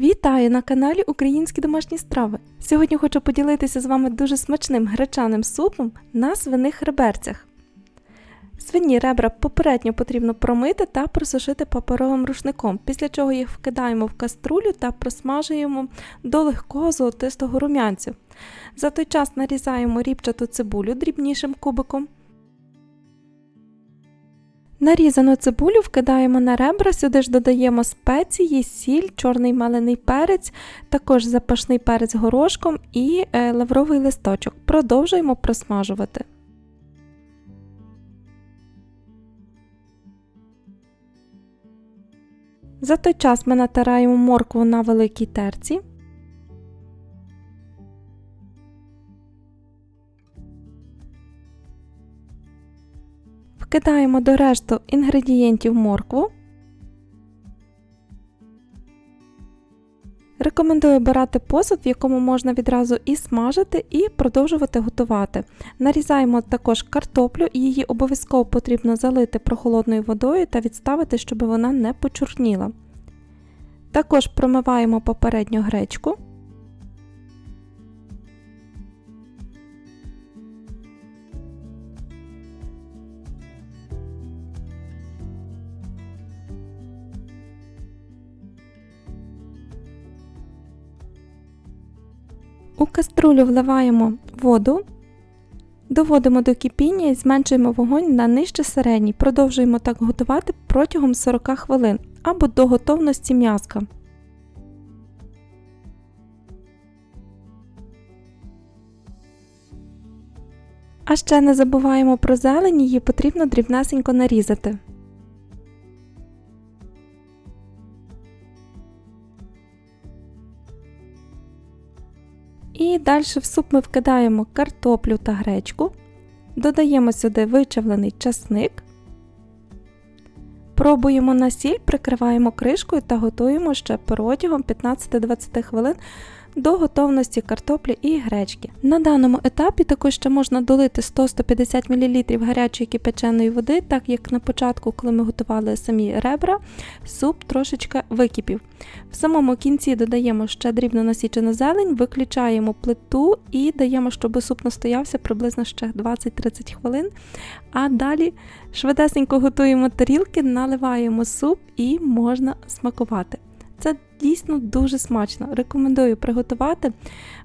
Вітаю на каналі Українські домашні страви. Сьогодні хочу поділитися з вами дуже смачним гречаним супом на свиних реберцях. Свині ребра попередньо потрібно промити та просушити паперовим рушником, після чого їх вкидаємо в каструлю та просмажуємо до легкого золотистого рум'янцю. За той час нарізаємо рібчату цибулю дрібнішим кубиком. Нарізану цибулю вкидаємо на ребра, сюди ж додаємо спеції, сіль, чорний мелений перець, також запашний перець горошком і е, лавровий листочок. Продовжуємо просмажувати. За той час ми натираємо моркву на великій терці. Вкидаємо до решту інгредієнтів моркву. Рекомендую обирати посуд, в якому можна відразу і смажити, і продовжувати готувати. Нарізаємо також картоплю, її обов'язково потрібно залити прохолодною водою та відставити, щоб вона не почорніла. Також промиваємо попередньо гречку. У каструлю вливаємо воду, доводимо до кипіння і зменшуємо вогонь на нижче середній. Продовжуємо так готувати протягом 40 хвилин або до готовності м'яска. А ще не забуваємо про зелень, її потрібно дрібнесенько нарізати. І далі в суп ми вкидаємо картоплю та гречку, додаємо сюди вичавлений часник, пробуємо на сіль, прикриваємо кришкою та готуємо ще протягом 15-20 хвилин до готовності картоплі і гречки. На даному етапі також ще можна долити 100-150 мл гарячої кипяченої води, так як на початку, коли ми готували самі ребра, суп трошечки википів. В самому кінці додаємо ще дрібно насічену зелень, виключаємо плиту і даємо, щоб суп настоявся приблизно ще 20-30 хвилин. А далі швидесенько готуємо тарілки, наливаємо суп і можна смакувати. Це дійсно дуже смачно. Рекомендую приготувати.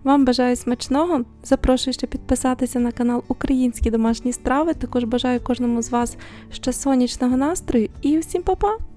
Вам бажаю смачного. Запрошую ще підписатися на канал Українські домашні страви. Також бажаю кожному з вас ще сонячного настрою і всім па-па!